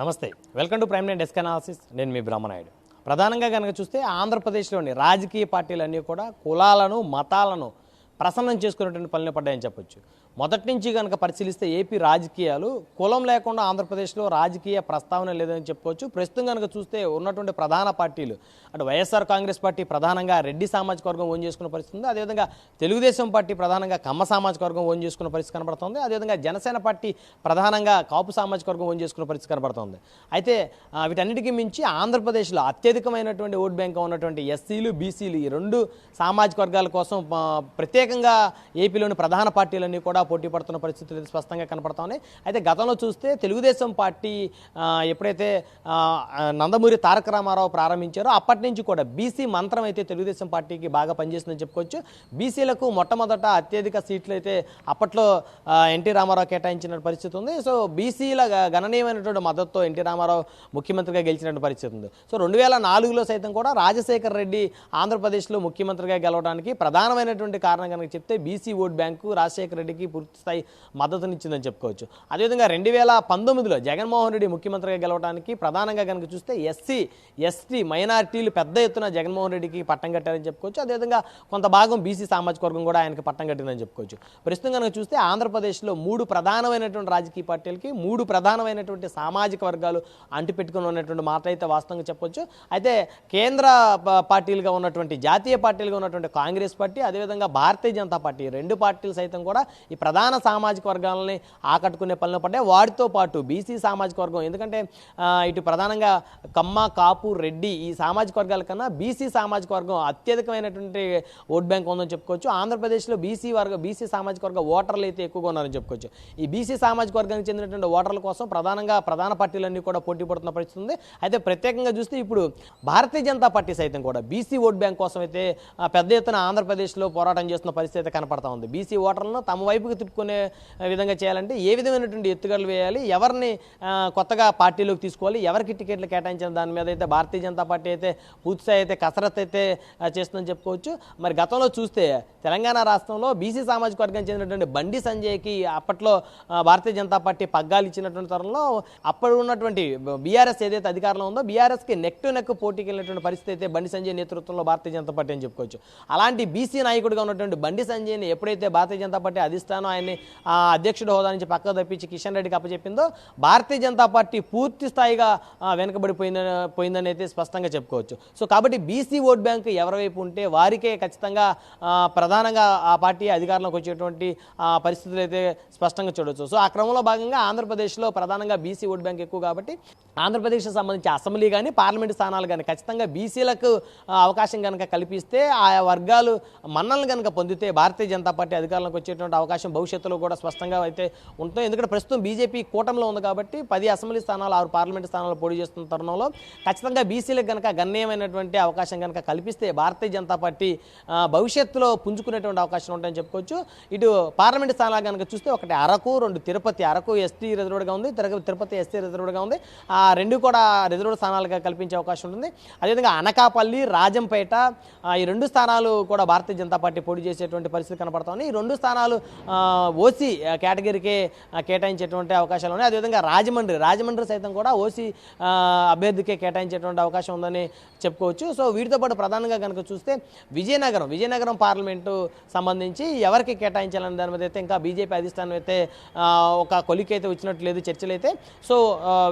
నమస్తే. Welcome to prime nine desk analysis. నేను మీ బ్రహ్మనాయుడు. ప్రధానంగా కనుక చూస్తే ఆంధ్రప్రదేశ్లోని రాజకీయ పార్టీలన్నీ కూడా కులాలను మతాలను ప్రసన్నం చేసుకునేటువంటి పనులు పడ్డాయని చెప్పొచ్చు. మొదటి నుంచి కనుక పరిశీలిస్తే ఏపీ రాజకీయాలు కులం లేకుండా ఆంధ్రప్రదేశ్లో రాజకీయ ప్రస్తావన లేదని చెప్పుకోవచ్చు ప్రస్తుతం కనుక చూస్తే ఉన్నటువంటి ప్రధాన పార్టీలు అటు వైఎస్ఆర్ కాంగ్రెస్ పార్టీ ప్రధానంగా రెడ్డి సామాజిక వర్గం ఓన్ చేసుకున్న పరిస్థితి ఉంది. అదేవిధంగా తెలుగుదేశం పార్టీ ప్రధానంగా కమ్మ సామాజిక వర్గం ఓన్ చేసుకున్న పరిస్థితి కనబడుతుంది. అదేవిధంగా జనసేన పార్టీ ప్రధానంగా కాపు సామాజిక వర్గం ఓన్ చేసుకున్న పరిస్థితి కనబడుతుంది. అయితే వీటన్నిటికీ మించి ఆంధ్రప్రదేశ్లో అత్యధికమైనటువంటి ఓట్ బ్యాంక్ ఉన్నటువంటి ఎస్సీలు బీసీలు ఈ రెండు సామాజిక వర్గాల కోసం ప్రత్యేక ప్రత్యేకంగా ఏపీలోని ప్రధాన పార్టీలన్నీ కూడా పోటీ పడుతున్న పరిస్థితులు అయితే స్పష్టంగా కనపడతా ఉన్నాయి అయితే గతంలో చూస్తే తెలుగుదేశం పార్టీ ఎప్పుడైతే నందమూరి తారక రామారావు ప్రారంభించారో అప్పటి నుంచి కూడా బీసీ మంత్రం అయితే తెలుగుదేశం పార్టీకి బాగా పనిచేస్తుందని చెప్పుకోవచ్చు. బీసీలకు మొట్టమొదట అత్యధిక సీట్లు అయితే అప్పట్లో ఎన్టీ రామారావు కేటాయించిన పరిస్థితి ఉంది. సో బీసీల గణనీయమైనటువంటి మద్దతుతో ఎన్టీ రామారావు ముఖ్యమంత్రిగా గెలిచినటువంటి పరిస్థితి ఉంది. సో రెండు వేల నాలుగులో సైతం కూడా రాజశేఖర రెడ్డి ఆంధ్రప్రదేశ్లో ముఖ్యమంత్రిగా గెలవడానికి ప్రధానమైనటువంటి కారణం కనుక చెప్తే బీసీ ఓట్ బ్యాంకు రాజశేఖర రెడ్డికి పూర్తి స్థాయి మద్దతునిచ్చిందని చెప్పుకోవచ్చు. అదేవిధంగా రెండు వేల పంతొమ్మిదిలో జగన్మోహన్ రెడ్డి ముఖ్యమంత్రిగా గెలవడానికి ప్రధానంగా కనుక చూస్తే ఎస్సీ ఎస్టీ మైనార్టీలు పెద్ద ఎత్తున జగన్మోహన్ రెడ్డికి పట్టం కట్టారని చెప్పుకోవచ్చు. అదేవిధంగా కొంత భాగం బీసీ సామాజిక వర్గం కూడా ఆయనకి పట్టం కట్టిందని చెప్పుకోవచ్చు. ప్రస్తుతం కనుక చూస్తే ఆంధ్రప్రదేశ్లో మూడు ప్రధానమైనటువంటి రాజకీయ పార్టీలకి మూడు ప్రధానమైనటువంటి సామాజిక వర్గాలు అంటిపెట్టుకుని ఉన్నటువంటి మాట అయితే వాస్తవంగా చెప్పొచ్చు. అయితే కేంద్ర పార్టీలుగా ఉన్నటువంటి జాతీయ పార్టీలుగా ఉన్నటువంటి కాంగ్రెస్ పార్టీ అదేవిధంగా భారతీయ జనతా పార్టీ. రెండు పార్టీలు సైతం కూడా ఈ ప్రధాన సామాజిక వర్గాలని ఆకట్టుకునే పనులు పడ్డాయి. వాటితో పాటు బీసీ సామాజిక వర్గం. ఎందుకంటే ఇటు ప్రధానంగా కమ్మ కాపు రెడ్డి ఈ సామాజిక వర్గాల కన్నా బీసీ సామాజిక వర్గం అత్యధికమైనటువంటి ఓట్ బ్యాంక్ ఉందని చెప్పుకోవచ్చు. ఆంధ్రప్రదేశ్లో బీసీ వర్గ బీసీ సామాజిక వర్గ ఓటర్లు అయితే ఎక్కువగా ఉన్నారని చెప్పుకోవచ్చు. ఈ బీసీ సామాజిక వర్గానికి చెందినటువంటి ఓటర్ల కోసం ప్రధానంగా ప్రధాన పార్టీలన్నీ కూడా పోటీ పడుతున్న పరిస్థితి ఉంది. అయితే ప్రత్యేకంగా చూస్తే ఇప్పుడు భారతీయ జనతా పార్టీ సైతం కూడా బీసీ ఓట్ బ్యాంక్ కోసం అయితే పెద్ద ఎత్తున ఆంధ్రప్రదేశ్లో పోరాటం చేస్తున్న పరిస్థితి అయితే కనపడతా ఉంది. బీసీ ఓటర్లను తమ వైపుకి తిప్పుకునే విధంగా చేయాలంటే ఏ విధమైనటువంటి ఎత్తుగడలు వేయాలి ఎవరిని కొత్తగా పార్టీలోకి తీసుకోవాలి ఎవరికి టికెట్లు కేటాయించిన దాని మీద అయితే భారతీయ జనతా పార్టీ అయితే పూర్తిస్థాయి అయితే కసరత్ అయితే చేస్తుందని చెప్పుకోవచ్చు. మరి గతంలో చూస్తే తెలంగాణ రాష్ట్రంలో బీసీ సామాజిక వర్గానికి చెందినటువంటి బండి సంజయ్కి అప్పట్లో భారతీయ జనతా పార్టీ పగ్గాలు ఇచ్చినటువంటి తరంలో అప్పుడు ఉన్నటువంటి బీఆర్ఎస్ ఏదైతే అధికారంలో ఉందో బీఆర్ఎస్కి నెక్ టు నెక్ పోటీకి వెళ్ళినటువంటి పరిస్థితి అయితే బండి సంజయ్ నేతృత్వంలో భారతీయ జనతా పార్టీ అని చెప్పుకోవచ్చు. అలాంటి బీసీ నాయకుడిగా ఉన్నటువంటి బండి సంజయ్ని ఎప్పుడైతే భారతీయ జనతా పార్టీ అధిష్టానం ఆయన్ని ఆ, అధ్యక్షుడు హోదా నుంచి పక్కకు తప్పించి కిషన్ రెడ్డికి అప్పచెప్పిందో భారతీయ జనతా పార్టీ పూర్తి స్థాయిగా వెనుకబడిపోయిందని పోయిందని అయితే స్పష్టంగా చెప్పుకోవచ్చు. సో కాబట్టి బీసీ ఓట్ బ్యాంక్ ఎవరివైపు ఉంటే వారికే ఖచ్చితంగా ప్రధానంగా ఆ పార్టీ అధికారంలోకి వచ్చేటువంటి పరిస్థితులు అయితే స్పష్టంగా చూడవచ్చు సో ఆ క్రమంలో భాగంగా ఆంధ్రప్రదేశ్లో ప్రధానంగా బీసీ ఓట్ బ్యాంక్ ఎక్కువ కాబట్టి ఆంధ్రప్రదేశ్కి సంబంధించి అసెంబ్లీ కానీ పార్లమెంట్ స్థానాలు కానీ ఖచ్చితంగా బీసీలకు అవకాశం కనుక కల్పిస్తే ఆయా వర్గాలు మన్నలను కనుక పొంది పొందితే భారతీయ జనతా పార్టీ అధికారంలోకి వచ్చేటువంటి అవకాశం భవిష్యత్తులో కూడా స్పష్టంగా అయితే ఉంటుంది ఎందుకంటే ప్రస్తుతం బీజేపీ కూటమిలో ఉంది కాబట్టి పది అసెంబ్లీ స్థానాలు ఆరు పార్లమెంట్ స్థానాలు పోటీ చేస్తున్న తరుణంలో ఖచ్చితంగా బీసీలకు కనుక గణనీయమైనటువంటి అవకాశం కనుక కల్పిస్తే భారతీయ జనతా పార్టీ భవిష్యత్తులో పుంజుకునేటువంటి అవకాశం ఉంటాయని చెప్పుకోవచ్చు. ఇటు పార్లమెంట్ స్థానాలు కనుక చూస్తే ఒకటి అరకు రెండు తిరుపతి అరకు ఎస్టీ రిజర్వ్డ్గా ఉంది తిరుపతి తిరుపతి ఎస్టీ రిజర్వ్డ్గా ఉంది. ఆ రెండు కూడా రిజర్వ్డ్ స్థానాలుగా కల్పించే అవకాశం ఉంటుంది. అదేవిధంగా అనకాపల్లి రాజంపేట ఈ రెండు స్థానాలు కూడా భారతీయ జనతా పార్టీ పోటీ చేసి చేసేటువంటి పరిస్థితి కనపడతా ఈ రెండు స్థానాలు ఓసీ ఆ, కేటగిరీకే కేటాయించేటువంటి అవకాశాలు ఉన్నాయి. అదేవిధంగా రాజమండ్రి రాజమండ్రి సైతం కూడా ఓసీ అభ్యర్థికే కేటాయించేటువంటి అవకాశం ఉందని చెప్పుకోవచ్చు. సో వీటితో పాటు ప్రధానంగా కనుక చూస్తే విజయనగరం విజయనగరం పార్లమెంటు సంబంధించి ఎవరికి కేటాయించాలనే దాని మీద అయితే ఇంకా బీజేపీ అధిష్టానం అయితే ఒక కొలికి అయితే వచ్చినట్టు లేదు చర్చలు అయితే సో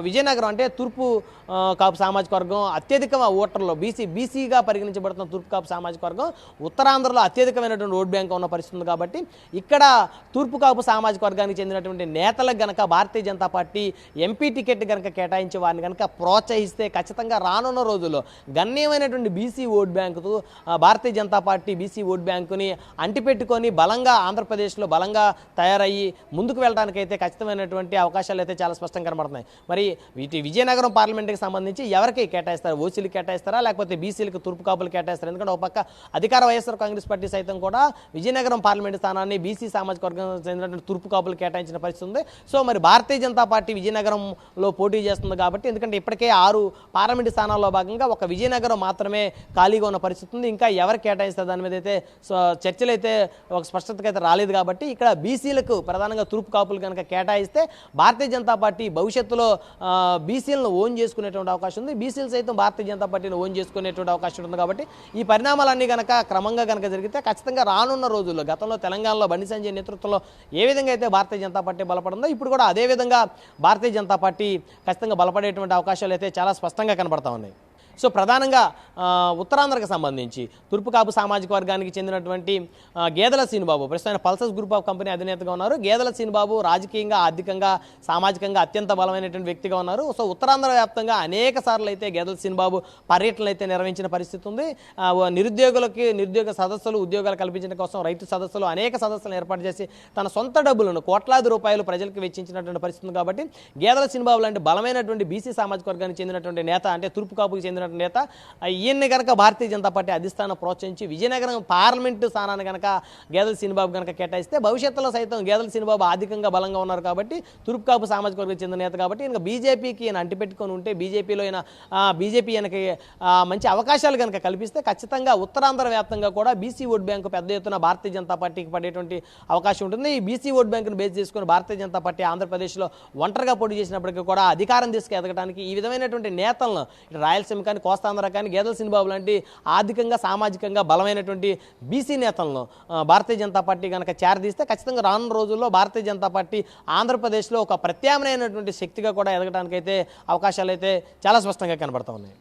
విజయనగరం అంటే తూర్పు కాపు సామాజిక వర్గం అత్యధిక ఓటర్లు బీసీ బీసీగా పరిగణించబడుతున్న తూర్పు కాపు సామాజిక వర్గం ఉత్తరాంధ్రలో అత్యధికమైనటువంటి ఓట్ బ్యాంక్ ఉన్న పరిస్థితి ఉంది కాబట్టి ఇక్కడ తూర్పు కాపు సామాజిక వర్గానికి చెందినటువంటి నేతలకు గనక Bharatiya Janata party MP ticket గనక కేటాయించే వారిని గనక ప్రోత్సహిస్తే ఖచ్చితంగా రానున్న రోజుల్లో గణనీయమైనటువంటి బీసీ ఓట్ బ్యాంకుతో Bharatiya Janata party BC vote బ్యాంకుని అంటిపెట్టుకొని బలంగా ఆంధ్రప్రదేశ్లో బలంగా తయారయ్యి ముందుకు వెళ్ళడానికైతే ఖచ్చితమైనటువంటి అవకాశాలు అయితే చాలా స్పష్టంగా కనబడుతున్నాయి. మరి వీటి విజయనగరం పార్లమెంట్కి సంబంధించి ఎవరికి కేటాయిస్తారు? ఓసీలు కేటాయిస్తారా? లేకపోతే బీసీలకు తూర్పు కాపులు కేటాయిస్తారు? ఎందుకంటే ఒక పక్క అధికార వైఎస్ఆర్ కాంగ్రెస్ పార్టీ సైతం కూడా విజయనగరం పార్లమెంటు స్థానాన్ని బీసీ సామాజిక వర్గం చెందినటువంటి తూర్పు కాపులు కేటాయించిన పరిస్థితి ఉంది. సో మరి భారతీయ జనతా పార్టీ విజయనగరంలో పోటీ చేస్తుంది కాబట్టి ఎందుకంటే ఇప్పటికే ఆరు పార్లమెంటు స్థానాల్లో భాగంగా ఒక విజయనగరం మాత్రమే ఖాళీగా ఉన్న పరిస్థితి ఉంది. ఇంకా ఎవరు కేటాయిస్తారు? దాని మీద అయితే సో చర్చలు అయితే ఒక స్పష్టతకి అయితే రాలేదు కాబట్టి ఇక్కడ బీసీలకు ప్రధానంగా తూర్పు కాపులు కనుక కేటాయిస్తే భారతీయ జనతా పార్టీ భవిష్యత్తులో బీసీలను ఓన్ చేసుకునేటువంటి అవకాశం ఉంది. బీసీలు సైతం భారతీయ జనతా పార్టీని ఓన్ చేసుకునేటువంటి అవకాశం ఉంది కాబట్టి ఈ పరిణామాలన్నీ కనుక క్రమంగా కనుక జరిగితే ఖచ్చితంగా రానున్న రోజుల్లో గతంలో తెలంగాణలో బండి సంజయ్ నేతృత్వంలో ఏ విధంగా అయితే భారతీయ జనతా పార్టీ బలపడిందో ఇప్పుడు కూడా అదే విధంగా భారతీయ జనతా పార్టీ ఖచ్చితంగా బలపడేటువంటి అవకాశాలు అయితే చాలా స్పష్టంగా కనబడతా ఉన్నాయి. సో ప్రధానంగా ఉత్తరాంధ్రకు సంబంధించి తూర్పు కాపు సామాజిక వర్గానికి చెందినటువంటి గేదెల సీనుబాబు ప్రస్తుతం పల్సస్ గ్రూప్ ఆఫ్ కంపెనీ అధినేతగా ఉన్నారు. గేదెల సీనుబాబు రాజకీయంగా ఆర్థికంగా సామాజికంగా అత్యంత బలమైనటువంటి వ్యక్తిగా ఉన్నారు. సో ఉత్తరాంధ్ర వ్యాప్తంగా అనేక సార్లు అయితే గేదెల సీనుబాబు పర్యటనలు అయితే నిర్వహించిన పరిస్థితి ఉంది. నిరుద్యోగులకి నిరుద్యోగ సదస్సులు ఉద్యోగాలు కల్పించడం కోసం రైతు సదస్సులు అనేక సదస్సులను ఏర్పాటు చేసి తన సొంత డబ్బులను కోట్లాది రూపాయలు ప్రజలకు వెచ్చించినటువంటి పరిస్థితి ఉంది కాబట్టి గేదెల సినిబాబు లాంటి బలమైనటువంటి బీసీ సామాజిక వర్గానికి చెందినటువంటి నేత అంటే తూర్పు కాపుకి చేసినటువంటి నేత ఈయన్ని కనుక భారతీయ జనతా పార్టీ అధిష్టానం ప్రోత్సహించి విజయనగరం పార్లమెంటు స్థానాన్ని కనుక గేదెల సినిబాబు కనుక కేటాయిస్తే భవిష్యత్తులో సైతం గేదెల సినిబాబు ఆర్థికంగా బలంగా ఉన్నారు కాబట్టి తూర్పు కాపు సామాజిక వర్గం చెందిన నేత కాబట్టి ఈయన బీజేపీకి ఈయన అంటిపెట్టుకొని ఉంటే బీజేపీలో ఈయన బీజేపీ ఈయనకి మంచి అవకాశాలు కనుక కల్పిస్తే ఖచ్చితంగా ఉత్తరాంధ్ర వ్యాప్తంగా కూడా బీసీ ఓట్ బ్యాంకు పెద్ద ఎత్తున భారతీయ జనతా పార్టీకి పడేటువంటి అవకాశం ఉంటుంది. ఈ బీసీ ఓట్ బ్యాంకును బేస్ చేసుకుని భారతీయ జనతా పార్టీ ఆంధ్రప్రదేశ్లో ఒంటరిగా పోటీ చేసినప్పటికీ కూడా అధికారం తీసుకు ఎదగడానికి ఈ విధమైనటువంటి నేతలను రాయలసీమ కానీ కోస్తాంధ్ర కానీ గేదెల సినిబాబు లాంటి ఆర్థికంగా సామాజికంగా బలమైనటువంటి బీసీ నేతలను భారతీయ జనతా పార్టీ కనుక చేరదీస్తే ఖచ్చితంగా రానున్న రోజుల్లో భారతీయ జనతా పార్టీ ఆంధ్రప్రదేశ్లో ఒక ప్రత్యామ్నాయమైనటువంటి శక్తిగా కూడా ఎదగడానికైతే అవకాశాలు అయితే చాలా స్పష్టంగా కనబడతా ఉన్నాయి.